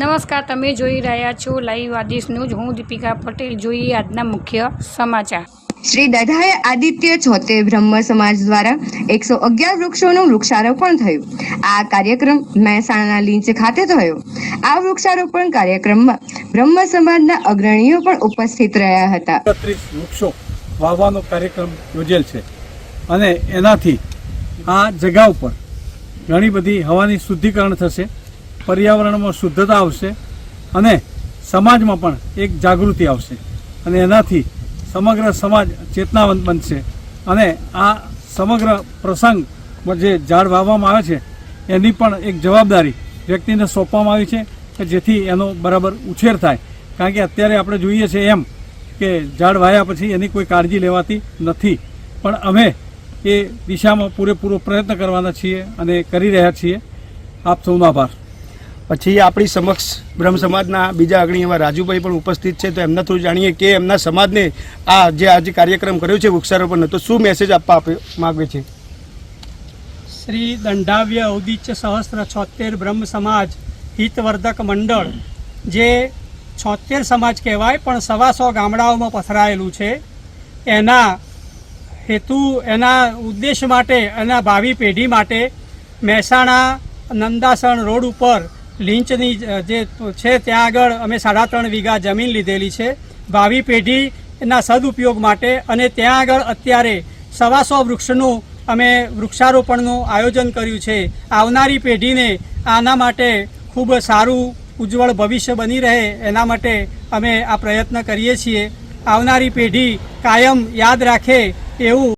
નમસ્કાર તમે જોઈ રહ્યા છો લાઈવ આદેશ ન્યૂઝ હું દીપિકા પટેલ. જોઈએ આજના મુખ્ય સમાચાર. શ્રી દધાએ આદિત્ય છોતે બ્રહ્મ સમાજ દ્વારા એકસો અગિયાર વૃક્ષોનું વૃક્ષારોપણ થયું. આ કાર્યક્રમ મહેસાણાના લીંચ ખાતે થયો. આ વૃક્ષારોપણ કાર્યક્રમમાં બ્રહ્મ સમાજના અગ્રણીઓ પણ ઉપસ્થિત રહ્યા હતા. એકત્રીસ વૃક્ષો વાવવાનો કાર્યક્રમ યોજેલ છે. અને એનાથી આ જગા ઉપર ઘણી બધી હવાની શુદ્ધિકરણ થશે. પર્યાવરણમાં શુદ્ધતા આવશે અને સમાજમાં પણ એક જાગૃતિ આવશે. અને એનાથી સમગ્ર સમાજ ચેતનાવંત બનશે. અને આ સમગ્ર પ્રસંગમાં જે ઝાડ વાવવામાં આવે છે, એની પણ એક જવાબદારી વ્યક્તિને સોંપવામાં આવી છે કે જેથી એનો બરાબર ઉછેર થાય. કારણ કે અત્યારે આપણે જોઈએ છે એમ કે ઝાડ વાયા પછી એની કોઈ કાળજી લેવાતી નથી. પણ અમે એ દિશામાં પૂરેપૂરો પ્રયત્ન કરવાના છીએ અને કરી રહ્યા છીએ. આપ સૌનો આભાર. પછી આપણી સમક્ષ બ્રહ્મ સમાજના બીજા અગ્રણી એવા રાજુભાઈ પણ ઉપસ્થિત છે, તો એમના થોડું જાણીએ કે એમના સમાજને આ જે આજે કાર્યક્રમ કર્યો છે વૃક્ષારોપણનો, તો શું મેસેજ આપવા આપે માગે છે? શ્રી દંડાવ્ય ઔદિત્ય સહસ્ત્ર છોતેર બ્રહ્મ સમાજ હિતવર્ધક મંડળ, જે છોતેર સમાજ કહેવાય, પણ સવાસો ગામડાઓમાં પથરાયેલું છે. એના હેતુ, એના ઉદ્દેશ માટે, એના ભાવિ પેઢી માટે મહેસાણા નંદાસણ રોડ ઉપર લીંચની જે છે, ત્યાં આગળ અમે સાડા ત્રણ વીઘા જમીન લીધેલી છે. ભાવિ પેઢીના સદુપયોગ માટે અને ત્યાં આગળ અત્યારે સવાસો વૃક્ષનું અમે વૃક્ષારોપણનું આયોજન કર્યું છે. આવનારી પેઢીને આના માટે ખૂબ સારું ઉજ્જવળ ભવિષ્ય બની રહે એના માટે અમે આ પ્રયત્ન કરીએ છીએ. આવનારી પેઢી કાયમ યાદ રાખે એવું